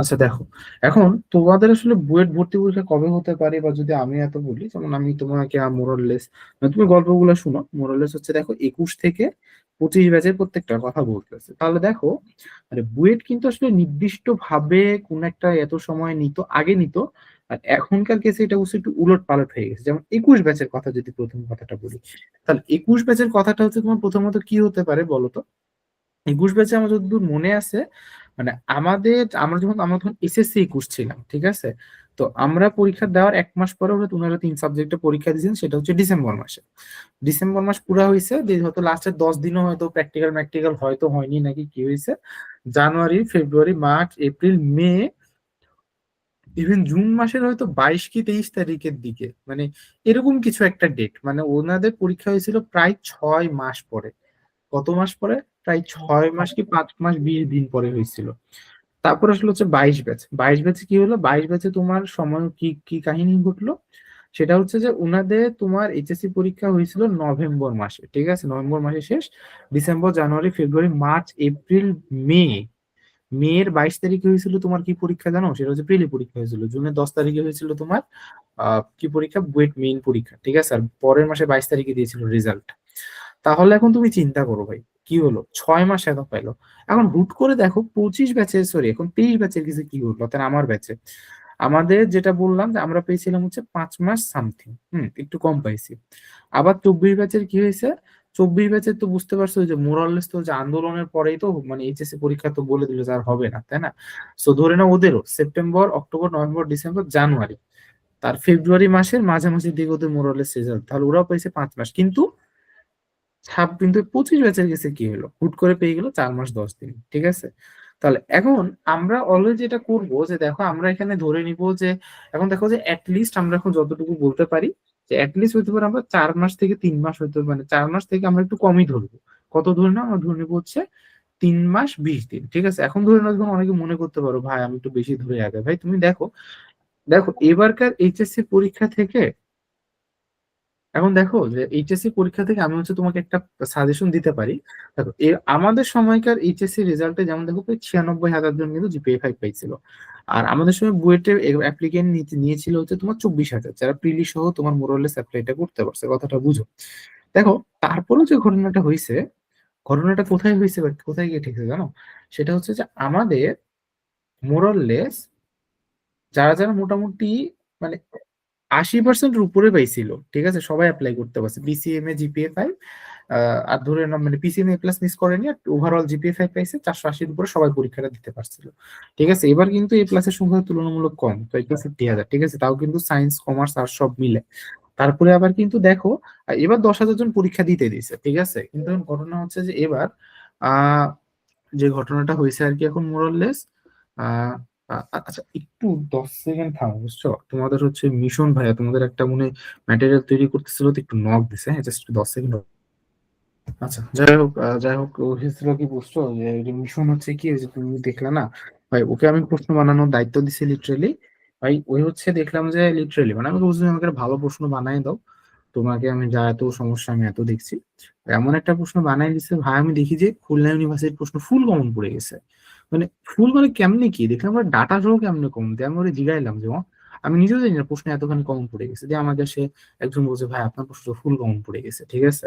আচ্ছা দেখো। এখন তোমাদের আসলে বুয়েট ভর্তি পরীক্ষা কবে হতে পারে বা যদি আমি এত বলি, যেমন আমি তোমাকে মোরাললেস তুমি গল্পগুলো শুনো মোরাললেস হচ্ছে দেখো একুশ থেকে পঁচিশ ব্যাচের প্রত্যেকটা কথা বলতে বলতেছে তাহলে দেখো মানে বুয়েট কিন্তু আসলে নির্দিষ্ট ভাবে কোন একটা এত সময় নিত, আগে নিত, আর এখনকার কেসে এটা হচ্ছে একটু উলট পালট হয়ে গেছে। যেমন একুশ ব্যাচের কথা যদি প্রথম কথাটা বলি, তাহলে একুশ ব্যাচের কথাটা হচ্ছে তোমার প্রথমত কি হতে পারে বলো তো? একুশ ব্যাচে আমার যতদূর মনে আছে মানে আমাদের, আমরা যখন, আমরা তখন এসএসসি একুশ ছিলাম, ঠিক আছে? তো আমরা পরীক্ষা দেওয়ার এক মাস পরে হয়তো ওনারা তিন সাবজেক্টে পরীক্ষা দিয়েছেন, সেটা হচ্ছে ডিসেম্বর মাসে। ডিসেম্বর মাস পুরো হয়েছে হয়তো লাস্টের দশ দিনও হয়তো প্র্যাকটিক্যাল ম্যাকটিক্যাল হয়তো হয়নি, নাকি কি হয়েছে? January February March April May even June মাসের হয়তো বাইশ কি তেইশ তারিখের দিকে মানে এরকম কিছু একটা ডেট মানে ওনাদের পরীক্ষা হয়েছিল প্রায় ছয় মাস পরে। কত মাস পরে? প্রায় ছয় মাস কি পাঁচ মাস বিশ দিন পরে হয়েছিল। তারপর আসলে হচ্ছে বাইশ ব্যাচ। বাইশ ব্যাচে কি হলো? বাইশ ব্যাচে তোমার সময় কি কি কাহিনী ঘটলো? সেটা হচ্ছে যে উনাদের তোমার এইচএসসি পরীক্ষা হয়েছিল নভেম্বর মাসে, ঠিক আছে? নভেম্বর মাসে শেষ, December, January, February, March, April, May. মেয়ের বাইশ তারিখে হয়েছিল তোমার কি পরীক্ষা জানো? সেটা হচ্ছে প্রিলি পরীক্ষা হয়েছিল। জুনের দশ তারিখে হয়েছিল তোমার কি পরীক্ষা? বুয়েট মেইন পরীক্ষা, ঠিক আছে? আর পরের মাসে বাইশ তারিখে দিয়েছিল রেজাল্ট তাহলে এখন তুমি চিন্তা করো ভাই কি হলো? ছয় মাস এত পাইলো। এখন হুট করে দেখো পঁচিশ ব্যাচের সরি এখন তেইশ ব্যাচের কিছু কি হলো? তাহলে আমার ব্যাচে। আমাদের যেটা বললাম যে আমরা পেয়েছিলাম হচ্ছে পাঁচ মাস সামথিং হুম, একটু কম পাইছি। আবার চব্বিশ ব্যাচের কি হয়েছে? চব্বিশ ব্যাচের তো বুঝতে পারছ যে মোরাললেস তো যে আন্দোলনের পরেই তো মানে এইচএসসি পরীক্ষা তো বলে দিল যে আর হবে না, তাই না? সো ধরে না ওদেরও September October November December January তার ফেব্রুয়ারি মাসের মাঝামাঝি দিকে ওদের মোরাললেস রেজাল্ট তাহলে ওরাও পেয়েছে পাঁচ মাস। কিন্তু ছাপ কিন্তু পঁচিশ ব্যাচের গেছে কি হলো? হুট করে পেয়ে গেল চার মাস দশ দিন, ঠিক আছে? তাহলে এখন আমরা অলওয়েজ যেটা করব যে দেখো আমরা এখানে ধরে নিব যে, এখন দেখো যে অ্যাটলিস্ট আমরা এখন যতটুকু বলতে পারি যে অ্যাটলিস্ট হইতে পারে আমরা চার মাস থেকে তিন মাস হইতে মানে চার মাস থেকে আমরা একটু কমই ধরবো। কত ধরে না আমরা ধরে নিবো হচ্ছে তিন মাস বিশ দিন, ঠিক আছে? এখন ধরে নাও যখন অনেকে মনে করতে পারো, ভাই, আমি একটু বেশি ধরে আগে। ভাই, তুমি দেখো দেখো, এবারকার এইচএসসি পরীক্ষা থেকে এখন দেখো যে এইচএসসি পরীক্ষা থেকে আমি হচ্ছে তোমাকে একটা সাজেশন দিতে পারি। দেখো আমাদের সময়কার এইচএসসি রেজাল্টে যেমন দেখো প্রায় ছিয়ানব্বই হাজার জন কিন্তু জিপিএ ফাইভ পাইছিল। আর আমাদের সময় বুয়েটের অ্যাপ্লিকেন্ট নিয়েছিল হচ্ছে তোমার চব্বিশ হাজার, যারা প্রিলি সহ তোমার মোরলেস অ্যাপ্লাইটা করতে পারছে, কথাটা বুঝো। দেখো, তারপরেও যে ঘটনাটা হয়েছে ঘটনাটা কোথায় হয়েছে কোথায় গিয়ে ঠেকেছে জানো? সেটা হচ্ছে যে আমাদের মোরলেস যারা যারা মোটামুটি মানে আশি পার্সেন্টের উপরে পাইছিল ঠিক আছে? সবাই অ্যাপ্লাই করতে পারছে। বিসিএম এ জিপিএ ফাইভ আর ধরে নাম মানে পিসিএম এ প্লাস মিস করেনি, আর ওভারঅল জিপিএ ফাইভ পাইছে, চারশো আশির উপরে সবাই পরীক্ষাটা দিতে পারছিল। ঠিক আছে? এবার কিন্তু এ প্লাসের সংখ্যা তুলনামূলক কম, তো এটা ফিফটি হাজার, ঠিক আছে? তাও কিন্তু সায়েন্স কমার্স আর সব মিলে। তারপরে আবার কিন্তু দেখো এবার দশ হাজার জন পরীক্ষা দিতে দিছে ঠিক আছে? কিন্তু ঘটনা হচ্ছে যে এবার যে ঘটনাটা হয়েছে আর কি এখন মোরললেস আহ আচ্ছা একটু দশ সেকেন্ড থামো, বুঝছ? তোমাদের হচ্ছে মিশন ভাইয়া, তোমাদের একটা মনে ম্যাটেরিয়াল তৈরি করতেছিল তো একটু নক দিছে হ্যাঁ জাস্ট দশ সেকেন্ড আচ্ছা যাই হোক যাই হোক হয়েছিল কি বুঝছ? যে মিশন হচ্ছে কি যে তুমি দেখলা না? ভাই, ওকে আমি প্রশ্ন বানানোর দায়িত্ব দিছি লিটারেলি ভাই, ওই হচ্ছে দেখলাম যে লিটারেলি মানে আমি বুঝলাম আমাকে ভালো প্রশ্ন বানাই দাও। তোমাকে আমি যা এত সমস্যা, আমি এত দেখছি। এমন একটা প্রশ্ন বানাই দিচ্ছে ভাই, আমি দেখি যে খুলনা ইউনিভার্সিটির প্রশ্ন ফুল কমন পড়ে গেছে। মানে ফুল মানে কেমনি কি? দেখলাম আমরা ডাটা সহ কেমনে কম? দিয়ে আমি ওরা জিগাইলাম যে আমি নিজেও জানি না প্রশ্ন এতখানি কমন পড়ে গেছে। যে আমাকে সে একজন বলছে, ভাই, আপনার প্রশ্ন ফুল কমন পড়ে গেছে। ঠিক আছে?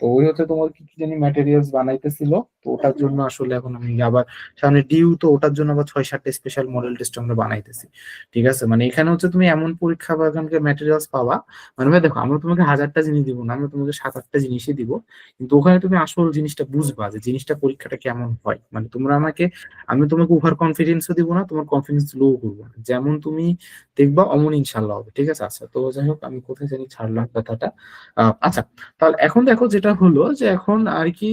তো ওই হচ্ছে তোমার কি কি জানি ম্যাটেরিয়ালস বানাইতেছিল, তো ওটার জন্য আসলে এখন আমি আবার সামনে ডিউ তো ওটার জন্য আবার ছয় সাতটা স্পেশাল মডেল টেস্ট আমরা বানাইতেছি, ঠিক আছে? মানে এখানে হচ্ছে তুমি এমন পরীক্ষা বা এখানকার ম্যাটেরিয়ালস পাবা মানে ভাই দেখো, আমরা তোমাকে হাজারটা জিনিস দিব না, আমরা তোমাকে সাত আটটা জিনিসই দিব, কিন্তু ওখানে তুমি আসল জিনিসটা বুঝবা যে জিনিসটা পরীক্ষাটা কেমন হয়। মানে তোমরা আমাকে, আমি তোমাকে ওভার কনফিডেন্সও দিব না, তোমার কনফিডেন্স লো করব না। যেমন তুমি দেখবা অমন ইনশাল্লাহ হবে, ঠিক আছে? আচ্ছা তো যাই হোক, আমি কোথায় জানি ছাড়লাম কথাটা। আচ্ছা তাহলে এখন দেখো যেটা যেটা হলো যে এখন আর কি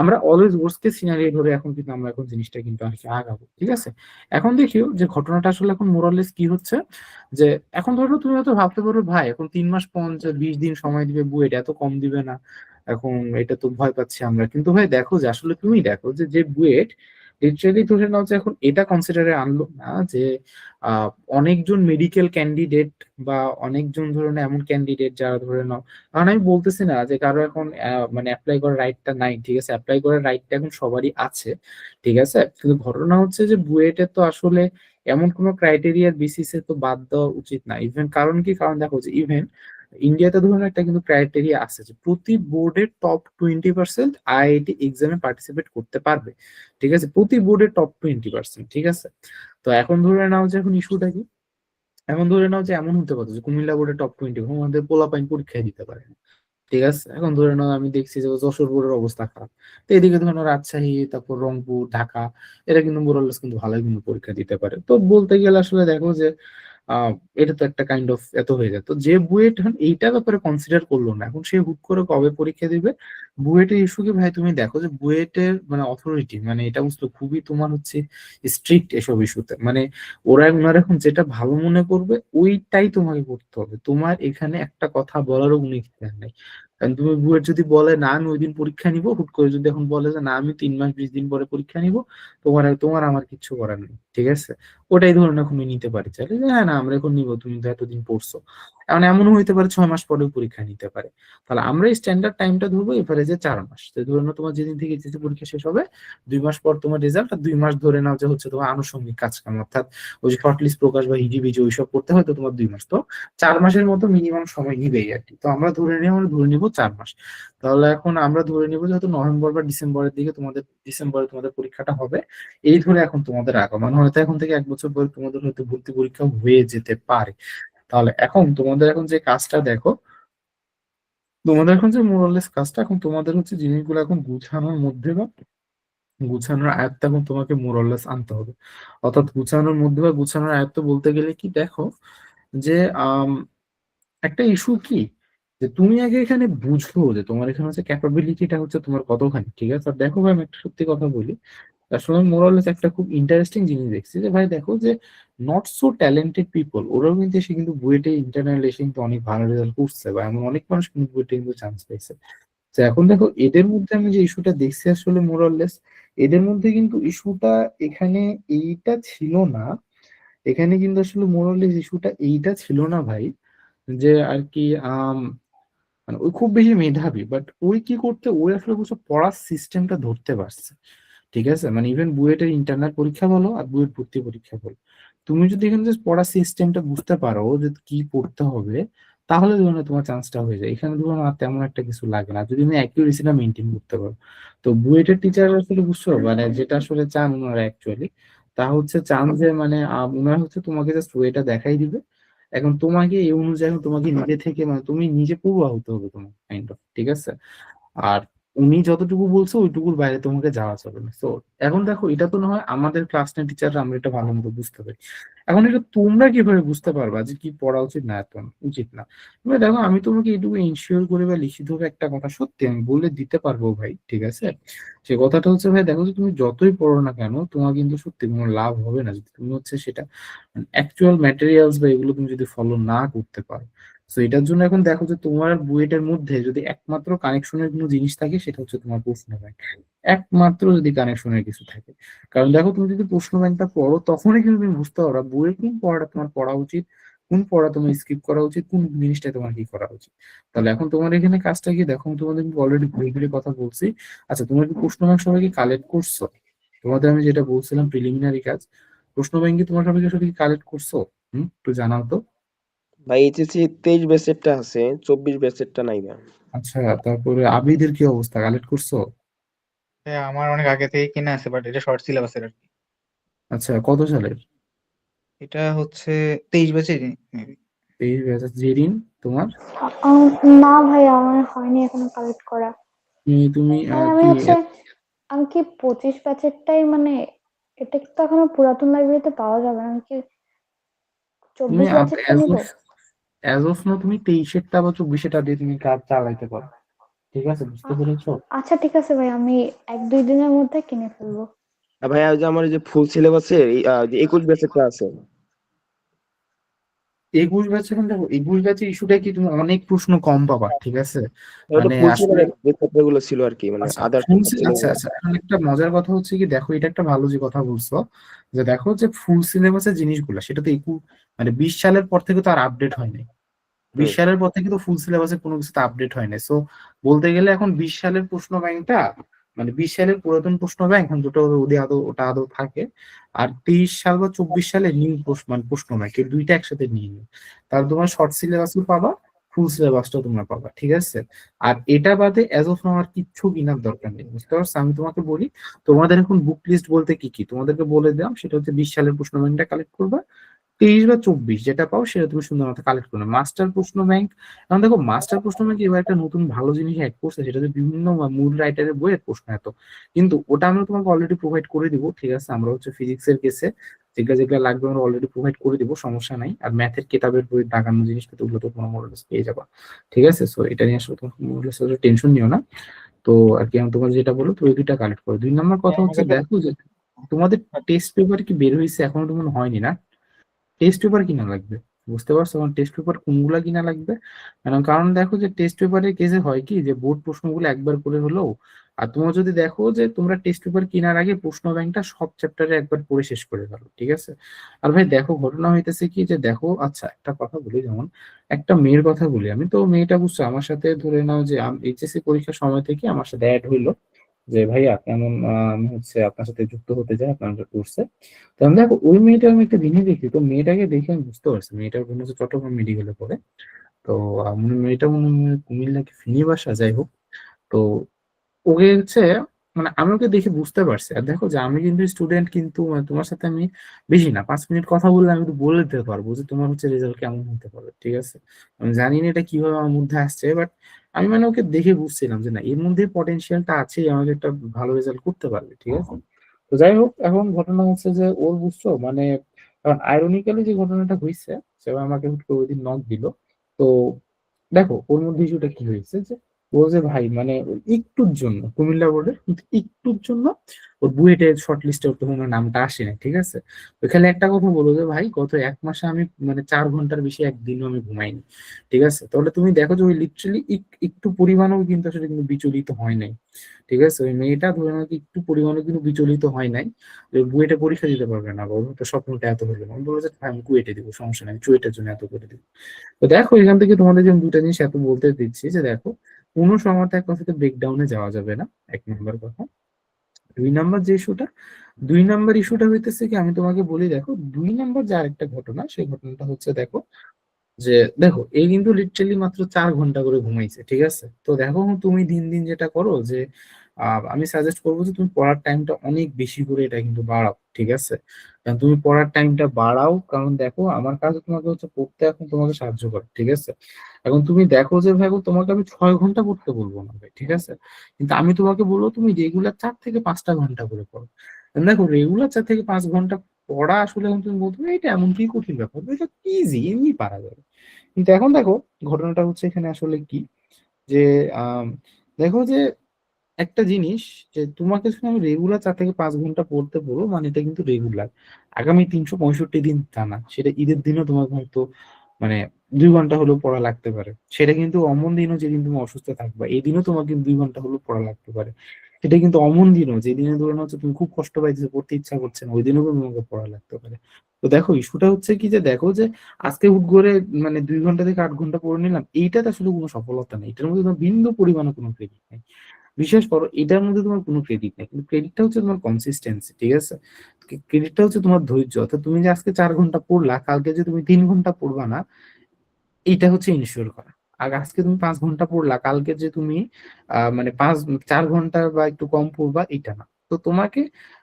আমরা অলওয়েজ ওয়ার্স্ট কেস সিনারিও ধরে এখন কিন্তু আমরা এখন জিনিসটা কিন্তু আর কি আগাবো, ঠিক আছে? এখন দেখিও যে ঘটনাটা আসলে এখন মোরালেস কি হচ্ছে? যে এখন ধরো তুমি হয়তো ভাবতে পারো, ভাই, এখন তিন মাস পঞ্চাশ বিশ দিন সময় দিবে বুয়েট এত কম দিবে না। এখন এটা তো ভয় পাচ্ছি আমরা। কিন্তু ভাই, দেখো যে আসলে তুমি দেখো যে যে বুয়েট লিটারেলি ধরে নাও যে এখন এটা কনসিডারে আনলো না যে অনেকজন মেডিকেল ক্যান্ডিডেট বা অনেকজন ধরে নাও এমন ক্যান্ডিডেট যারা ধরে নাও, কারণ আমি বলতেছি না যে কারও এখন মানে অ্যাপ্লাই করার রাইটটা নাই, ঠিক আছে? অ্যাপ্লাই করার রাইটটা এখন সবারই আছে, ঠিক আছে? কিন্তু ঘটনা হচ্ছে যে বুয়েটে তো আসলে এমন কোনো ক্রাইটেরিয়ার বেসিসে তো বাদ দেওয়া উচিত না। ইভেন কারণ কি? কারণ দেখো যে ইভেন ইন্ডিয়াতে ধরুন একটা কিন্তু ক্রাইটেরিয়া আছে যে প্রতি বোর্ডের টপ টোয়েন্টি পার্সেন্ট আইআইটি এক্সামে পার্টিসিপেট করতে পারবে। ঠিক আছে? প্রতি বোর্ডের টপ টোয়েন্টি পার্সেন্ট ঠিক আছে? তো এখন ধরে নাও যে এখন ইস্যুটা কি? এখন ধরে নাও যে এমন হতে পারে যে কুমিল্লা বোর্ডের টপ টোয়েন্টি আমাদের পোলাপাইন পরীক্ষায় দিতে পারে না। ঠিক আছে? এখন ধরে নাও আমি দেখছি যে যশোর বোর্ডের অবস্থা খারাপ। তো এদিকে ধরে নাও রাজশাহী, তারপর রংপুর, ঢাকা, এরা কিন্তু মোরাললেস কিন্তু ভালোই কিন্তু পরীক্ষা দিতে পারে। তো বলতে গেলে আসলে দেখো যে এটা তো একটা কাইন্ড অফ এত হয়ে যায়। তো যে বুয়েট এইটা ব্যাপারে কনসিডার করল না। এখন সে হুট করে কবে পরীক্ষা দিবে? বুয়েটের ইস্যু কি ভাই? তুমি দেখো যে বুয়েটের মানে অথরিটি মানে এটা বুঝলো খুবই তোমার হচ্ছে স্ট্রিক্ট এসব ইস্যুতে মানে ওরা, ওনারা এখন যেটা ভালো মনে করবে, ওইটাই তোমাকে করতে হবে। তোমার এখানে একটা কথা বলারও কোনো নেই। কারণ তুমি বুয়েট যদি বলে, না, আমি ওই দিন পরীক্ষা নিব, হুট করে যদি এখন বলে যে, না, আমি তিন মাস, বিশ দিন পরে পরীক্ষা নিবো, তোমার তোমার আমার কিচ্ছু করার নেই। ঠিক আছে? ওটাই ধরুন এখন নিতে পারি। চাইলে যে হ্যাঁ না, আমরা এখন নিবো, তুমি তো এতদিন পড়ছো। এখন এমনও হইতে পারে ছয় মাস পরেও পরীক্ষা নিতে পারে। তাহলে আমরা স্ট্যান্ডার্ড টাইমটা ধরবো এভারেজে চার মাস। তো ধরে নাও তোমার যেদিন থেকে এসএসসি পরীক্ষা শেষ হবে, দুই মাস পর তোমার রেজাল্ট আর দুই মাস ধরে নাও যে, হচ্ছে তোমার আনুষঙ্গিক কাজ কাম। অর্থাৎ ওই যে শর্ট লিস্ট প্রকাশ বা হিজিবিজি ওইসব করতে হয়তো তোমার দুই মাস। তো চার মাসের মতো মিনিমাম সময় নিবেই আর কি। তো আমরা ধরে নিই আমরা ধরে নিবো চার মাস। তাহলে এখন আমরা ধরে নিবো যেহেতু নভেম্বর বা ডিসেম্বরের দিকে তোমাদের, ডিসেম্বরে তোমাদের পরীক্ষাটা হবে, এই ধরে এখন তোমাদের আগমন হয়তো এখন থেকে এক বছর পরে তোমাদের হয়তো ভর্তি পরীক্ষা হয়ে যেতে পারে। তাহলে এখন তোমাদের এখন যে কাজটা দেখো, তোমাদের এখন যে মোরালেস কাজটা, এখন তোমাদের হচ্ছে জিনিসগুলো এখন গুছানোর মধ্যে বা গুছানোর আয়ত্ত এখন তোমাকে মোরালেস আনতে হবে। অর্থাৎ গুছানোর মধ্যে বা গুছানোর আয়ত্ত বলতে গেলে কি দেখো যে একটা ইস্যু কি? যে তুমি আগে এখানে বুঝলো যে তোমার এখানে হচ্ছে ক্যাপাবিলিটিটা হচ্ছে তোমার কতখানি, ঠিক আছে? দেখো ভাই, আমি একটা সত্যি কথা বলি। আসলে মোরালেস একটা খুব ইন্টারেস্টিং জিনিস দেখছি যে, ভাই দেখো যে নট সো ট্যালেন্টেড পিপল ওরাও কিন্তু এসে কিন্তু বুয়েটে ইন্টারনাল এসে কিন্তু অনেক ভালো রেজাল্ট করছে বা এমন অনেক মানুষ কিন্তু বুয়েটে কিন্তু চান্স পাইছে তো এখন দেখো, এদের মধ্যে আমি যে ইস্যুটা দেখছি আসলে মোরালেস এদের মধ্যে কিন্তু ইস্যুটা এখানে এইটা ছিল না। এখানে কিন্তু আসলে মোরালেস ইস্যুটা এইটা ছিল না ভাই, যে আর কি মানে ওই খুব বেশি মেধাবী বাট ওই কি করতে, ওই আসলে পড়ার সিস্টেমটা ধরতে পারছে। ঠিক আছে? মানে ইভেন বুয়েটের ইন্টারনাল পরীক্ষা বলো আর বুয়েট ভর্তি পরীক্ষা বলো। তুমি যদি এখানে জাস্ট পড়ার সিস্টেমটা বুঝতে পারো যে কি পড়তে হবে, তাহলে ধরো তোমার চান্সটা হয়ে যায়। এখানে ধরো আর তেমন একটা কিছু লাগে না। যদি তুমি অ্যাকিউরেসিটা মেনটেন করতে পারো। তো বুয়েটের টিচার আসলে বুঝছ? মানে যেটা আসলে চান ওনারা অ্যাকচুয়ালি তা হচ্ছে চান যে মানে ওনারা হচ্ছে তোমাকে জাস্ট ওয়েটা দেখাই দিবে। এখন তোমাকে এই অনুযায়ী তোমাকে নিজে থেকে মানে তুমি নিজে পড়ুয়া হতে হবে তোমার কাইন্ড অফ ঠিক আছে? আর উনি যতটুকু বলছে, ওইটুকুর বাইরে তোমাকে যাওয়া যাবে না। তো এখন দেখো, এটা তো না হয় আমাদের ক্লাস নেন টিচাররা আমরা এটা ভালো মতো বুঝতে পারি। এখন এটা তোমরা কীভাবে বুঝতে পারবা যে কি পড়া উচিত না, এত উচিত না? এবার দেখো, আমি তোমাকে এইটুকু ইনশিওর করে বা লিখিতভাবে একটা কথা সত্যি আমি বলে দিতে পারব ভাই, ঠিক আছে? সে কথাটা হচ্ছে ভাই, দেখো যে তুমি যতই পড়ো না কেন, তোমার কিন্তু সত্যি কোনো লাভ হবে না। যদি তুমি হচ্ছে সেটা অ্যাকচুয়াল ম্যাটেরিয়ালস বা এগুলো তুমি যদি ফলো না করতে পারো তো এটার জন্য এখন দেখো যে তোমার বুয়েটের মধ্যে যদি একমাত্র কানেকশনের কোনো জিনিস থাকে, সেটা হচ্ছে তোমার প্রশ্ন ব্যাংক একমাত্র যদি কানেকশনের কিছু থাকে। কারণ দেখো, তুমি যদি প্রশ্ন ব্যাংকটা পড়ো, তখনই কিন্তু তুমি বুঝতে পারো বইয়ে কোন পড়াটা তোমার পড়া উচিত, কোন পড়া তোমার স্কিপ করা উচিত, কোন জিনিসটা তোমার কি করা উচিত। তাহলে এখন তোমার এখানে কাজটা কি? দেখো তোমাদের অলরেডি ঘুরে ঘুরে কথা বলছি। আচ্ছা তোমরা কি প্রশ্ন ব্যাংক সবাইকে কালেক্ট করছ? তোমাদের আমি যেটা বলছিলাম প্রিলিমিনারি কাজ, প্রশ্ন ব্যাংকে তোমার সবাইকে সবাই কালেক্ট করছ? হম, একটু জানাও তো। ভাই এইচএসসি তেইশ ব্যাচেরটা আছে চব্বিশ ব্যাচেরটা নাই না আচ্ছা তারপরে আবিদের কি অবস্থা? কালেক্ট করছ? হ্যাঁ আমার অনেক আগে থেকে কেনা আছে বাট এটা শর্ট সিলেবাসের আর কি। আচ্ছা কত সালের? এটা হচ্ছে তেইশ ব্যাচের মেবি এই ব্যাচ জেরিন তোমার? না ভাই আমার হয়নি এখনও কালেক্ট করা। তুমি আমি হচ্ছে আমি কি পঁচিশ ব্যাচেরটাই মানে এটা তো এখনও পুরাতন লাইব্রেরিতে পাওয়া যাবে না আমি কি তুমি চব্বিশ ব্যাচেরটা অ্যাজ অফ নাও তুমি তেইশেরটা বা চব্বিশেরটা দিয়ে তুমি কাজ চালাইতে পারো। ঠিক আছে? বুঝতে পেরেছ? আচ্ছা ঠিক আছে ভাই আমি এক দুই দিনের মধ্যে কিনে ফেলব। ভাইয়া ভাই ওই যে আমার ওই যে ফুল সিলেবাসের একুশ ব্যাচেরটা আছে। একুশ ব্যাচে দেখো একুশ ব্যাচের ইস্যুটা কি তুমি অনেক প্রশ্ন কম পাবা ঠিক আছে? মানে ছিল আর কি মানে আচ্ছা ফুল আচ্ছা আচ্ছা এখন একটা মজার কথা হচ্ছে কি দেখো এটা একটা ভালো যে কথা বলছো যে দেখো যে ফুল সিলেবাসের জিনিসগুলো সেটা তো একু মানে বিশ সালের পর থেকে তো আর আপডেট হয় নাই। বিশ সালের পর থেকে তো ফুল সিলেবাসে কোনো কিছুতে আপডেট হয়নি সো বলতে গেলে এখন বিশ সালের প্রশ্ন ব্যাংকটা মানে বিশ সালের পুরাতন প্রশ্ন ব্যাংক এখন দুটো ওদের আদৌ, ওটা আদৌ থাকে। আর তেইশ সাল বা চব্বিশ সালে নিউ প্রশ্ন মানে প্রশ্ন ব্যাংক এই দুইটা একসাথে নিয়ে নিও। তাহলে তোমার শর্ট সিলেবাসও পাবা ফুল সিলেবাসটাও তোমরা পাবা, ঠিক আছে? আর এটা বাদে অ্যাজ অফ আর কিচ্ছু কেনার দরকার নেই, বুঝতে পারছ? আমি তোমাকে বলি, তোমাদের এখন বুক লিস্ট বলতে কি কি? তোমাদেরকে বলে দিলাম, সেটা হচ্ছে বিশ সালের প্রশ্ন ব্যাংকটা কালেক্ট করবা তেইশ বা চব্বিশ যেটা পাও সেটা তুমি সুন্দর মতো কালেক্ট করবে মাস্টার প্রশ্ন ব্যাংক এখন দেখো মাস্টার প্রশ্ন ব্যাংক এবার একটা নতুন ভালো জিনিস অ্যাড করছে সেটা হচ্ছে বিভিন্ন মূল রাইটারের বইয়ের প্রশ্ন এত। কিন্তু ওটা আমরা তোমাকে অলরেডি প্রোভাইড করে দিব ঠিক আছে? আমরা হচ্ছে ফিজিক্সের কেসে যেগুলো যেগুলো লাগবে আমরা অলরেডি প্রোভাইড করে দিব সমস্যা নাই। আর ম্যাথের কিতাবের বই দাগানো জিনিসপত্র ওগুলো তো তোমার মোরালেস পেয়ে যাবা ঠিক আছে? সো এটা নিয়ে আসলে তোমার মোরালেস টেনশন নিও না। তো আর কি আমি তোমার যেটা বলো তো ওই দুইটা কালেক্ট করো। দুই নম্বর কথা হচ্ছে দেখো যে তোমাদের টেস্ট পেপার কি বের হয়েছে এখনও তো মনে হয়নি না? টেস্ট পেপার কিনা লাগবে? বুঝতে পারছ? এখন টেস্ট পেপার কোনগুলা কিনা লাগবে? কারণ কারণ দেখো যে টেস্ট পেপারের কেসে হয় কি যে বোর্ড প্রশ্নগুলো একবার করে হলেও, আর তোমরা যদি দেখো যে তোমরা টেস্ট পেপার কেনার আগে প্রশ্ন ব্যাংকটা সব চ্যাপ্টারে একবার পড়ে শেষ করে ফেলো, ঠিক আছে? আর ভাই দেখো, ঘটনা হইতেছে কি যে দেখো আচ্ছা একটা কথা বলি যেমন, একটা মেয়ের কথা বলি আমি। তো মেয়েটা বুঝছ, আমার সাথে ধরে নাও যে এইচএসসি পরীক্ষার সময় থেকে আমার সাথে অ্যাড হইল। যে, ভাইয়া, কেমন আমি হচ্ছে আপনার সাথে যুক্ত হতে চাই আপনার কোর্সে তো। আমি দেখো, ওই মেয়েটা আমি একটা জিনিস দেখি তো মেয়েটাকে দেখে আমি বুঝতে পারছি, মেয়েটার মনে হচ্ছে চট্টগ্রাম মেডিকেলে পড়ে। তো মেয়েটা মনে হয় কুমিল্লা কি ফিনি বাসা, যাই হোক। তো, ওকে হচ্ছে মানে আমি ওকে দেখে বুঝতে পারছি। আর দেখো যে, আমি কিন্তু স্টুডেন্ট কিন্তু মানে তোমার সাথে আমি বেশি না, পাঁচ মিনিট কথা বললে আমি বলে দিতে পারব যে, তোমার হচ্ছে রেজাল্ট কেমন হতে পারবে ঠিক আছে? আমি জানি না এটা কীভাবে আমার মধ্যে আসছে বাট আমি মানে ওকে দেখে বুঝছিলাম যে না এর মধ্যে পটেনশিয়ালটা আছে আমাকে একটা ভালো রেজাল্ট করতে পারবে ঠিক আছে? তো যাই হোক এখন ঘটনা হচ্ছে যে ওর বুঝছ মানে কারণ আইরনিক্যালি যে ঘটনাটা হয়েছে সে আমাকে হুট করে ওইদিন নক দিল। তো দেখো ওর মধ্যে ইস্যুটা কি হয়েছে যে ও যে ভাই মানে একটুর জন্য কুমিল্লা বোর্ডের কিন্তু একটুর জন্য ওর বুয়েটের শর্ট লিস্টে ওর তখন নামটা আসে না ঠিক আছে? ওইখানে একটা কথা বলো যে ভাই গত এক মাসে আমি মানে চার ঘণ্টার বেশি একদিনও আমি ঘুমাইনি ঠিক আছে? তাহলে তুমি দেখো যে ওই লিটারালি একটু পরিমাণও কিন্তু আসলে কিন্তু বিচলিত হয় নাই ঠিক আছে? ওই মেয়েটা ধরে নাকি একটু পরিমাণও কিন্তু বিচলিত হয় নাই যে বুয়েটে পরীক্ষা দিতে পারবে না বলো তো স্বপ্নটা এত হলো আমি বলব যে হ্যাঁ, আমি কুয়েটে দিব সমস্যা নাই চুয়েটের জন্য এত করে দিব। তো দেখো এখান থেকে তোমাদের যে দুটা জিনিস এত বলতে দিচ্ছি যে দেখো এক কথাতে ব্রেকডাউনে যাওয়া যাবে না, এক নম্বর কথা। দুই নাম্বার যে ইস্যুটা দুই নাম্বার ইস্যুটা হইতেছে কি, আমি তোমাকে বলি, দেখো, দুই নম্বর যে আরেকটা ঘটনা, সেই ঘটনাটা হচ্ছে, দেখো, যে, দেখো এই কিন্তু লিটারালি মাত্র চার ঘণ্টা করে ঘুমাইছে, ঠিক আছে? তো দেখো, তুমি দিন দিন যেটা করো, যে আমি সাজেস্ট করব যে তুমি পড়ার টাইমটা অনেক বেশি করে এটা কিন্তু বাড়াও, ঠিক আছে? কারণ তুমি পড়ার টাইমটা বাড়াও, কারণ দেখো আমার কাছে তোমাকে হচ্ছে পড়তে এখন তোমাকে সাহায্য করে, ঠিক আছে? এখন তুমি দেখো যে ভাই তোমাকে আমি ছয় ঘণ্টা পড়তে বলব না ভাই, ঠিক আছে? কিন্তু আমি তোমাকে বলব তুমি রেগুলার চার থেকে পাঁচটা ঘণ্টা করে পড়ো। দেখো রেগুলার চার থেকে পাঁচ ঘণ্টা পড়া আসলে এখন তুমি বলতে এটা এমন কি কঠিন ব্যাপার? এটা ইজি এমনি পারা যাবে। কিন্তু এখন দেখো, ঘটনাটা হচ্ছে এখানে আসলে কি? যে দেখো যে একটা জিনিস যে তোমাকে যদি আমি রেগুলার চার থেকে পাঁচ ঘণ্টা পড়তে বলব মানে এটা কিন্তু রেগুলার আগামী তিনশো পঁয়ষট্টি দিন তা না, সেটা ঈদের দিনও তোমাকে হয়তো মানে দুই ঘণ্টা হলেও পড়া লাগতে পারে। সেটা কিন্তু অমন দিনও যেদিন তুমি অসুস্থ থাকবা, এই দিনও তোমার কিন্তু দুই ঘণ্টা হলেও পড়া লাগতে পারে। সেটা কিন্তু অমন দিনও যেদিনে ধরে নাও হচ্ছে তুমি খুব কষ্ট পাইছো পড়তে ইচ্ছা করছে না, ওই দিনও তোমাকে পড়া লাগতে পারে। তো দেখো, ইস্যুটা হচ্ছে কি যে দেখো যে আজকে হুট করে মানে দুই ঘণ্টা থেকে আট ঘণ্টা পড়ে নিলাম, এইটাতে আসলে কোনো সফলতা নেই। এটার মধ্যে তোমার বিন্দু পরিমাণে কোনো ক্রেডিট নেই। বিশেষ করো, এটার মধ্যে তোমার কোনো ক্রেডিট নেই। কিন্তু ক্রেডিটটা হচ্ছে তোমার কনসিস্টেন্সি ঠিক আছে? ক্রেডিটটা হচ্ছে তোমার ধৈর্য। অর্থাৎ তুমি যে আজকে চার ঘণ্টা পড়লা, কালকে যে তুমি তিন ঘণ্টা পড়বা না, এটা হচ্ছে ইনশিওর করা। আর আজকে তুমি পাঁচ ঘণ্টা পড়লা, কালকে যে তুমি মানে পাঁচ, চার ঘণ্টা বা একটু কম পড়বা, এটা না। তো তোমাকে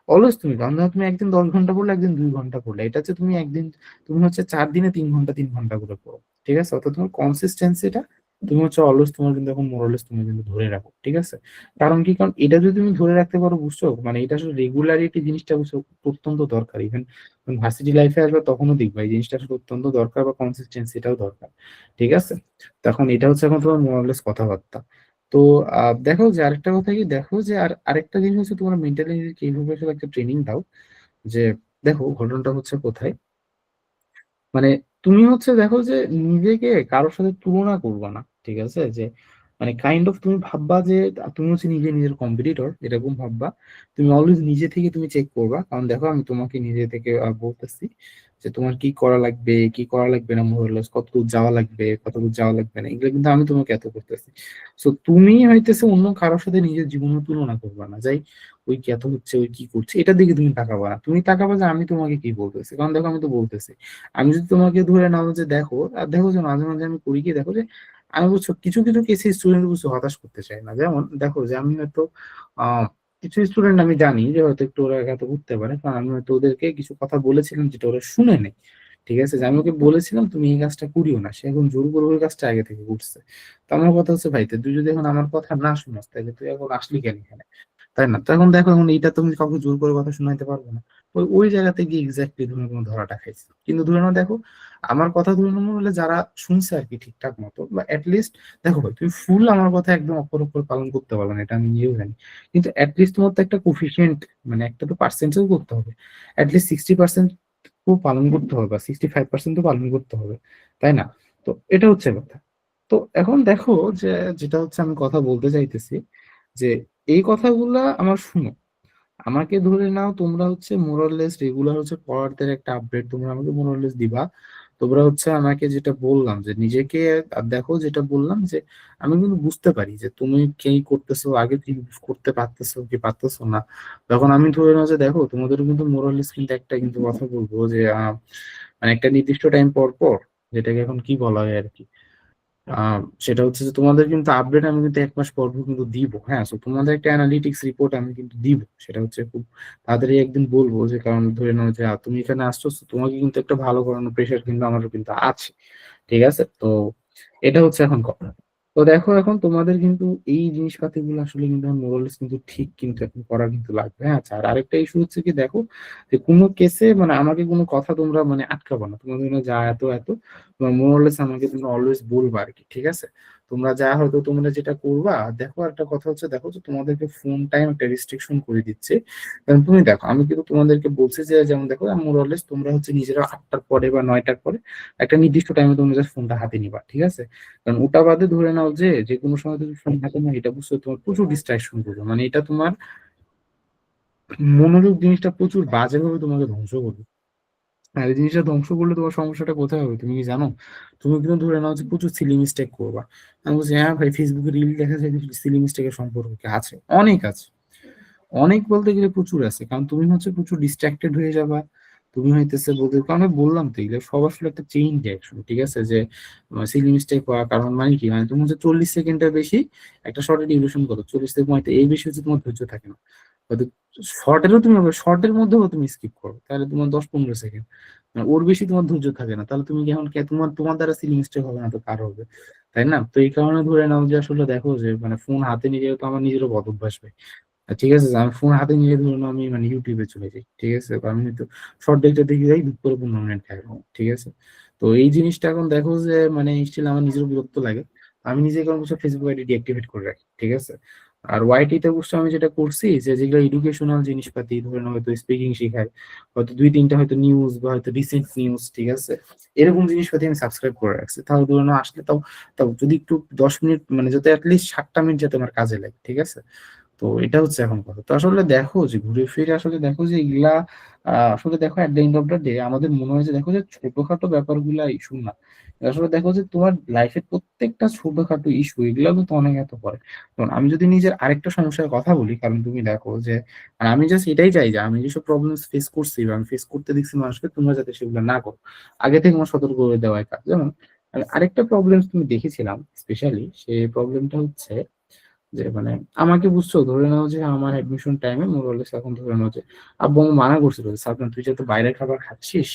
অলওয়েজ তুমি কারণ তুমি একদিন দশ ঘণ্টা পড়লে, একদিন দুই ঘণ্টা পড়লে। এটা হচ্ছে তুমি একদিন, তুমি হচ্ছে চার দিনে তিন ঘণ্টা তিন ঘণ্টা করে পড়ো, ঠিক আছে? অর্থাৎ তোমার কনসিস্টেন্সিটা তুমি হচ্ছে অলওয়েজ তোমার কিন্তু এখন মোরালেস তুমি কিন্তু ধরে রাখো, ঠিক আছে? কারণ কি? কারণ এটা যদি তুমি ধরে রাখতে পারো, বুঝছ? মানে এটা আসলে রেগুলারিটি জিনিসটা বুঝছ অত্যন্ত দরকার। ইভেন ভার্সিটি লাইফে আসবে তখনও দেখবা এই জিনিসটা আসলে অত্যন্ত দরকার বা কনসিস্টেন্সিটাও দরকার, ঠিক আছে? তখন এটা হচ্ছে এখন তোমার মোরালেস কথাবার্তা। তো দেখো যে আরেকটা কথা কি? দেখো যে আর আরেকটা জিনিস হচ্ছে তোমার মেন্টালি আসলে একটা ট্রেনিং দাও যে, দেখো ঘটনাটা হচ্ছে কোথায়? মানে তুমি হচ্ছে দেখো যে নিজেকে কারোর সাথে তুলনা করবা না। ঠিক আছে? যে মানে কাইন্ড অফ তুমি ভাববা যে, তুমি হচ্ছে নিজে নিজের কম্পিটিটর এরকম ভাববা। তুমি অলওয়েজ নিজে থেকে তুমি চেক করবা। কারণ দেখো, আমি তোমাকে নিজে থেকে বলতেছি যে তোমার কি করা লাগবে, কি করা লাগবে না মোরালেস কত দূর যাওয়া লাগবে কত দূর যাওয়া লাগবে না, এগুলো কিন্তু আমি তোমাকে এত করতেছি। সো তুমি হইতেছে অন্য কারোর সাথে নিজের জীবনের তুলনা করবা না। যাই, ওই কি এত হচ্ছে, ওই কি করছে, এটা দিকে তুমি তাকাবা না। তুমি তাকাবা যে আমি তোমাকে কি বলতেছি? কারণ দেখো, আমি তো বলতেছি। আমি যদি তোমাকে ধরে নাও যে দেখো, আর দেখো যে মাঝে মাঝে আমি করি কি, দেখো যে আমি বুঝছ, কিছু কিছু কেসে স্টুডেন্ট বুঝছ হতাশ করতে চাই না। যেমন দেখো যে আমি হয়তো কিছু স্টুডেন্ট আমি জানি যে হয়তো একটু ওরা এত উঠতে পারে, কারণ আমি হয়তো ওদেরকে কিছু কথা বলেছিলাম যেটা ওরা শুনে নেই। ঠিক আছে? যে আমি ওকে বলেছিলাম, তুমি এই কাজটা করিও না, সে এখন জোর করে ওই কাজটা আগে থেকে করছে। তো আমার কথা হচ্ছে, ভাই, তুই যদি এখন আমার কথা না শুনাস, তাহলে তুই এখন আসলি কেন এখানে? তাই না? তো এখন দেখো, এখন এইটা তুমি কাউকে জোর করে কথা শোনাইতে পারবে না, ওই ওই জায়গাতে গিয়ে এক্স্যাক্টলি তুমি কোনো ধরাটা খাইছো। কিন্তু ধরে নাও দেখো, আমার কথা ধরে নাও হলে যারা শুনছে আর কি ঠিকঠাক মতো, বা লিস্ট দেখো ভাই, তুমি ফুল আমার কথা একদম অপর অপর পালন করতে পারবে না, এটা আমি নিজেও জানি। কিন্তু লিস্ট তোমার তো একটা কোফিসিয়েন্ট মানে একটা তো পার্সেন্টেজ করতে হবে। লিস্ট সিক্সটি পার্সেন্ট পালন করতে হবে, বা সিক্সটি ফাইভ পার্সেন্ট তো পালন করতে হবে, তাই না? তো এটা হচ্ছে কথা। তো এখন দেখো যে, যেটা হচ্ছে আমি কথা বলতে চাইতেছি যে এই কথাগুলা আমার শুনো। আমাকে ধরে নাও তোমরা হচ্ছে মোরাললেস রেগুলার হচ্ছে পড়াতে একটা আপডেট তোমরা আমাকে মোরাললেস দিবা। তোমরা হচ্ছে আমাকে যেটা বললাম যে নিজেকে দেখো যেটা বললাম যে আমি কিন্তু বুঝতে পারি যে তুমি কি করতেছো, আগে কি করতে পারতেছো, কি পারতেছো না। তখন আমি ধরে নাও যে দেখো তোমাদের কিন্তু মোরাললেস কিন্তু একটা কিন্তু কথা বলব যে মানে একটা নির্দিষ্ট টাইম পর পর যেটাকে এখন কি বলা হয় আর কি। সেটা হচ্ছে যে তোমাদের কিন্তু আপডেট আমি কিন্তু এক মাস পর কিন্তু দিব হ্যাঁ? সো তোমাদের একটা অ্যানালিটিক্স রিপোর্ট আমি কিন্তু দিব, সেটা হচ্ছে খুব তাড়াতাড়ি একদিন বলব যে, কারণ ধরে নাও যে তুমি এখানে আসছো তোমাকে কিন্তু একটা ভালো করানোর প্রেশার কিন্তু আমারও কিন্তু আছে, ঠিক আছে? তো, এটা হচ্ছে এখন কথা। তো দেখো এখন তোমাদের কিন্তু এই জিনিসপাতি গুলো আসলে কিন্তু মোরালস কিন্তু ঠিক কিন্তু এখন করা কিন্তু লাগবে। হ্যাঁ আচ্ছা আর আরেকটা ইস্যু হচ্ছে কি দেখো, যে কোনো কেসে মানে আমাকে কোনো কথা তোমরা মানে আটকাবো না। তোমাদের যা এত এত মোরালস আমাকে তোমরা অলওয়েজ বলবা আর কি ঠিক আছে? তোমরা যা হয়তো তোমরা যেটা করবা দেখো একটা কথা হচ্ছে, দেখো যে তোমাদেরকে ফোন টাইম একটা রেস্ট্রিকশন করে দিচ্ছে। কারণ তুমি দেখো, আমি কিন্তু তোমাদেরকে বলছি যে, যেমন দেখো মোরাললেস তোমরা হচ্ছে নিজেরা আটটার পরে বা নয়টার পরে একটা নির্দিষ্ট টাইমে তোমরা জাস্ট ফোনটা হাতে নিবা, ঠিক আছে? কারণ ওটা বাদে ধরে নাও যে যে কোনো সময় তুমি ফোন হাতে নাও, এটা বুঝছ, তোমার প্রচুর ডিস্ট্রাকশন করবে। মানে এটা তোমার মনোযোগ জিনিসটা প্রচুর বাজেভাবে তোমাকে ধ্বংস করবে। আর এই জিনিসটা ধ্বংস করলে তোমার সমস্যাটা কোথায় হবে? তুমি কি জানো? তুমি কিন্তু ধরে নাও যে প্রচুর সিলি মিস্টেক করবা। আমি বলছি হ্যাঁ ভাই ফেসবুকে রিল দেখা যায় সিলি মিস্টেকের সম্পর্ক আছে, অনেক আছে। অনেক বলতে গেলে প্রচুর আছে, কারণ তুমি হচ্ছে প্রচুর ডিস্ট্রাক্টেড হয়ে যাবা। তুমি হইতেছে বলতে, কারণ বললাম তো, এগুলো সব আসলে একটা চেইন রিয়াকশন ঠিক আছে? যে সিলি মিস্টেক হওয়ার কারণ মানে কি? মানে তুমি হচ্ছে চল্লিশ সেকেন্ডের বেশি একটা শর্টের ডিউরেশন করো, চল্লিশ পঁয়ত্রিশ, এই বেশি হচ্ছে তোমার ধৈর্য থাকে না। হয়তো শর্টেরও তুমি শর্টের মধ্যেও তুমি স্কিপ করো। তাহলে তোমার দশ পনেরো সেকেন্ড মানে ওর বেশি তোমার ধৈর্য থাকে না। তাহলে তুমি এখন তোমার তোমার দ্বারা সিলি মিস্টেক হবে না তো কার হবে। তাই না? তো এই কারণে ধরে নাও যে আসলে দেখো যে মানে ফোন হাতে নিয়ে যেহেতু আমার নিজেরও বদ অভ্যাস ভাই ঠিক আছে, আমি ফোন হাতে নিয়ে ধরে নাও আমি মানে ইউটিউবে চলে যাই। ঠিক আছে? আমি তো শর্ট দেখতে দেখে যাই দুঃখ করে পনেরো মিনিট খাই ঠিক আছে? তো এই জিনিসটা এখন দেখো যে মানে স্টিল আমার নিজের বিরক্ত লাগে। আমি নিজে এখন বসে ফেসবুক আইডি ডিঅ্যাক্টিভেট করে রাখি। ঠিক আছে? আর ওয়াইটিতে বুঝছ আমি যেটা করছি যে যেগুলো এডুকেশনাল জিনিসপাতি ধরেন হয়তো স্পিকিং শেখায়, হয়তো দুই তিনটা হয়তো নিউজ বা হয়তো রিসেন্ট নিউজ ঠিক আছে? এরকম জিনিসপাতি আমি সাবস্ক্রাইব করে রাখছি। তাহলে ধরে নাও আসলে তাও তাও যদি একটু দশ মিনিট মানে যাতে অ্যাটলিস্ট সাতটা মিনিট যাতে আমার কাজে লাগে, ঠিক আছে? তো এটা হচ্ছে এখন কথা। তো আসলে দেখো যে ঘুরে ফিরে আসলে দেখো যে এগুলা আসলে দেখো at the end of the day আমাদের মনে হয় যে দেখো যে ছোটখাটো ব্যাপারগুলা ইস্যু না। আসলে দেখো যে তোমার লাইফের প্রত্যেকটা ছোটখাটো ইস্যু এগুলো তো অনেক এত পরে। কারণ আমি যদি নিজের আরেকটা সমস্যার কথা বলি, কারণ তুমি দেখো যে আমি জাস্ট এটাই চাই যে আমি যেসব প্রবলেম ফেস করছি বা আমি ফেস করতে দেখছি মানুষকে, তোমরা যাতে সেগুলো না করো। আগে থেকে আমার সতর্ক করে দেওয়াই কাজ। যেমন আরেকটা প্রবলেম তুমি দেখেছিলাম স্পেশালি সেই প্রবলেমটা হচ্ছে যে মানে আমাকে বুঝছ, ধরে নাও যে আমার অ্যাডমিশন টাইমে মোরালেস এখন ধরে নাও যে আব্বু আমি মানা করছিল যে সাবধান তুই যেহেতু বাইরে খাবার খাচ্ছিস,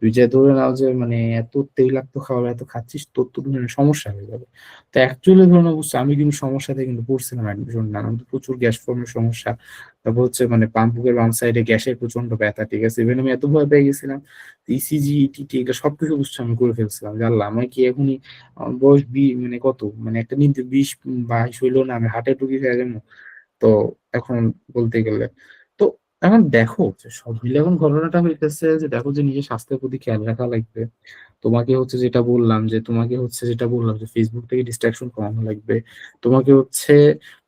তুই যে ধরে নাও যে মানে এত তৈলাক্ত খাবার এত খাচ্ছিস, তোর তো সমস্যা হয়ে যাবে। তো অ্যাকচুয়ালি ধরে নাও বুঝছ, আমি কিন্তু সমস্যাতে কিন্তু পড়ছিলাম অ্যাডমিশন না আমার তো প্রচুর গ্যাস ফর্মের সমস্যা তারপর হচ্ছে মানে পাম্পুকের বাম সাইডে গ্যাসের প্রচণ্ড ব্যথা, ঠিক আছে? ইভেন আমি এত ভয় পেয়ে গেছিলাম। ইসিজি টিটি এগুলো সবকিছু বুঝছ আমি করে ফেলছিলাম। জানলাম আমার কি এখনই বয়স বি মানে কত? মানে একটা নির্দিষ্ট বিশ, বাইশ হইল না, আমি হাটে ঢুকি হয়ে তো এখন বলতে গেলে, তো এখন দেখো সব মিলে এখন ঘটনাটা হইতেছে যে দেখো যে নিজের স্বাস্থ্যের প্রতি খেয়াল রাখা লাগবে। তোমাকে হচ্ছে যেটা বললাম যে, তোমাকে হচ্ছে যেটা বললাম যে ফেসবুক থেকে ডিস্ট্রাকশন কমানো লাগবে। তোমাকে হচ্ছে,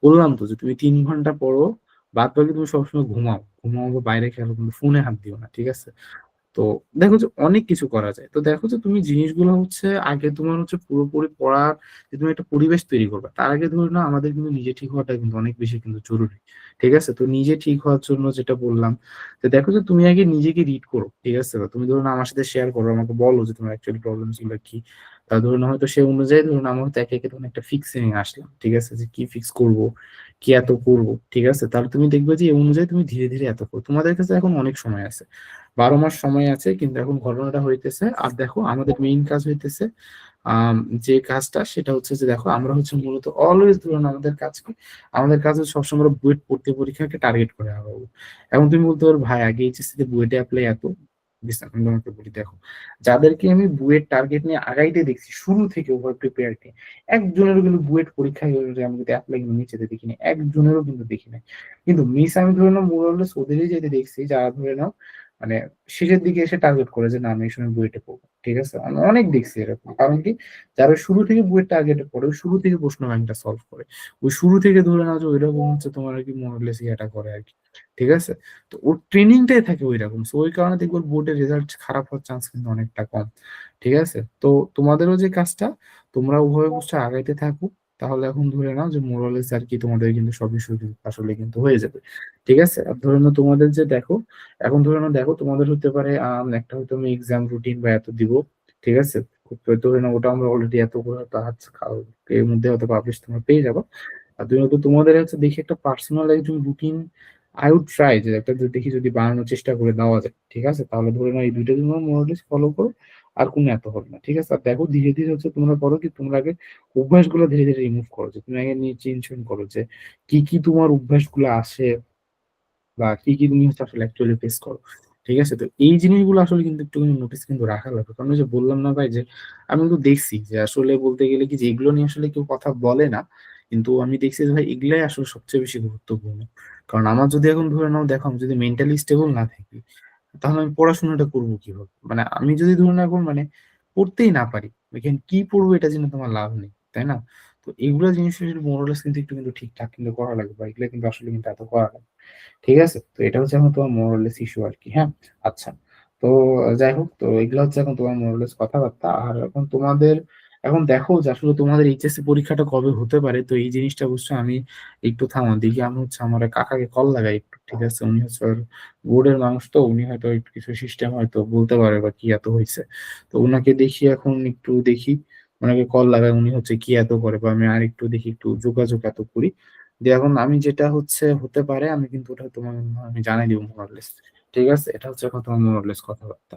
বললাম তো যে তুমি তিন ঘণ্টা পড়ো বাদ বাকি তুমি সবসময় ঘুমাও। ঘুমাও বা বাইরে খেলো কিন্তু ফোনে হাত দিও না, ঠিক আছে? তো দেখো যে অনেক কিছু করা যায়। তো দেখো যে তুমি জিনিসগুলো হচ্ছে আগে তোমার হচ্ছে পুরোপুরি পড়ার যে তুমি একটা পরিবেশ তৈরি করবে, তার আগে ধরো না আমাদের কিন্তু নিজে ঠিক হওয়াটা কিন্তু অনেক বেশি কিন্তু জরুরি, ঠিক আছে? তো নিজে ঠিক হওয়ার জন্য যেটা বললাম, যে দেখো যে তুমি আগে নিজেকে রিড করো, ঠিক আছে? তুমি ধরুন আমার সাথে শেয়ার করো, আমাকে বলো যে তোমার অ্যাকচুয়ালি প্রবলেমগুলো কি। তা ধরুন হয়তো সে অনুযায়ী ধরুন আমার হয়তো একে একে তখন একটা ফিক্সিং আসলাম, ঠিক আছে? যে কি ফিক্স করব? কি এত করব, ঠিক আছে? তাহলে তুমি দেখবে যে এই অনুযায়ী তুমি ধীরে ধীরে এত করো। তোমাদের কাছে এখন অনেক সময় আছে। বারো মাস সময় আছে, কিন্তু এখন ঘটনাটা হইতেছে। আর দেখো, আমাদের মেইন কাজ হইতেছে যে কাজটা, সেটা হচ্ছে যে দেখো, আমরা হচ্ছে মূলত অলওয়েজ ধরুন আমাদের কাজ কি আমাদের কাজ হচ্ছে সবসময় বুয়েট পড়তে, পরীক্ষাকে টার্গেট করে আগাবো। এখন তুমি বলতে পারো, ভাই, আগে এইচএসসি তে বুয়েটে অ্যাপ্লাই এত তোমাকে বলি, দেখো, যাদেরকে আমি বুয়েট টার্গেট নিয়ে আগাইতে দেখছি, শুরু থেকে ওভার প্রিপেয়ার নিয়ে একজনেরও কিন্তু বুয়েট পরীক্ষায় আমি যদি অ্যাপ্লাই কিন্তু নিচেতে দেখিনি একজনেরও কিন্তু দেখি নাই। কিন্তু মিস আমি ধরে নাও মোরালেস ওদেরই যেতে দেখছি, যারা ধরে নাও মানে শেষের দিকে এসে টার্গেট করে যে, না, আমি এই সময় বুয়েটে পড়ব। ঠিক আছে? অনেক দেখছি এরকম। কারণ কি? যারা শুরু থেকে বুয়েট টার্গেটে পড়ে, ওই শুরু থেকে প্রশ্ন ব্যাংকটা সলভ করে। ওই শুরু থেকে ধরে নাও যে, ওইরকম হচ্ছে তোমার আর কি মোরালেস ইয়েটা করে আর কি। ঠিক আছে? তো ওর ট্রেনিংটাই থাকে ওই রকম সো ওই কারণে দেখব বোর্ডের রেজাল্ট খারাপ হওয়ার চান্স কিন্তু অনেকটা কম। ঠিক আছে? তো তোমাদেরও যে কাজটা তোমরা ওভাবে বুঝতে আগাইতে থাকো। তাহলে এখন ধরে নাও যে মোরালেস আর কি তোমাদের কিন্তু সব বিষয় কিন্তু আসলে কিন্তু হয়ে যাবে। ঠিক আছে? আর ধরে নাও তোমাদের যে দেখো, এখন ধরে নাও দেখো তোমাদের হতে পারে একটা হয়তো আমি এক্সাম রুটিন বা এত দিব, ঠিক আছে? ধরে নাও ওটা আমরা অলরেডি এত করে হয়তো হাত এর মধ্যে হয়তো পাবলিশ তোমরা পেয়ে যাব। আর দুই হয়তো তোমাদের হচ্ছে দেখি একটা পার্সোনাল একজন রুটিন আই উড ট্রাই যে একটা দেখি যদি বানানোর চেষ্টা করে দেওয়া যায়, ঠিক আছে? তাহলে ধরে নাও এই দুইটা তোমরা মোরালেস ফলো করো। আর কোনো এত হবে না, ঠিক আছে? আর দেখো ধীরে ধীরে হচ্ছে তোমরা করো কি, তোমরা আগে অভ্যাসগুলো ধীরে ধীরে রিমুভ করো যে তুমি আগে নিয়ে চিন্তা করো যে কি কি তোমার অভ্যাসগুলো আসে বা কি কি তুমি হচ্ছে আসলে অ্যাকচুয়ালি ফেস করো, ঠিক আছে? তো এই জিনিসগুলো আসলে কিন্তু একটু নোটিস কিন্তু রাখা লাগবে কারণ যে বললাম না ভাই যে আমি কিন্তু দেখছি যে আসলে বলতে গেলে কি যে এগুলো নিয়ে আসলে কেউ কথা বলে না, কিন্তু আমি দেখছি যে ভাই এগুলাই আসলে সবচেয়ে বেশি গুরুত্বপূর্ণ। কারণ আমার যদি এখন ধরে নাও দেখো আমি যদি মেন্টালি স্টেবল না থাকি তাহলে আমি পড়াশোনাটা করব কীভাবে? মানে আমি যদি ধরুন এখন মানে পড়তেই না পারি এখানে কি পড়ব এটা জেনে তোমার লাভ নেই, তাই না? তো এগুলো জিনিস মোরালেস কিন্তু একটু কিন্তু ঠিকঠাক কিন্তু করা লাগবে বা এগুলো কিন্তু আসলে কিন্তু এত করা লাগবে ঠিক আছে? তো এটা হচ্ছে এখন তোমার মোরালেস ইস্যু আর কি হ্যাঁ? আচ্ছা তো যাই হোক, তো এগুলো হচ্ছে এখন তোমার মোরালেস কথাবার্তা। আর এখন তোমাদের এখন দেখো যে আসলে তোমাদের এইচএসসি পরীক্ষাটা কবে হতে পারে? তো এই জিনিসটা অবশ্যই আমি একটু থামো দেখি আমি হচ্ছে আমার কাকাকে কল লাগাই একটু, ঠিক আছে? উনি হচ্ছে বোর্ডের মানুষ তো, উনি হয়তো একটু কিছু সিস্টেম হয়তো বলতে পারে বা কি এত হয়েছে। তো ওনাকে দেখি এখন একটু দেখি ওনাকে কল লাগাই উনি হচ্ছে কি এত করে বা আমি আর একটু দেখি, একটু যোগাযোগ এত করি। দিয়ে এখন আমি যেটা হচ্ছে হতে পারে, আমি কিন্তু ওটা তোমার আমি জানাই দিব মোরালেস ঠিক আছে? এটা হচ্ছে এখন তোমার মোরালেস কথাবার্তা।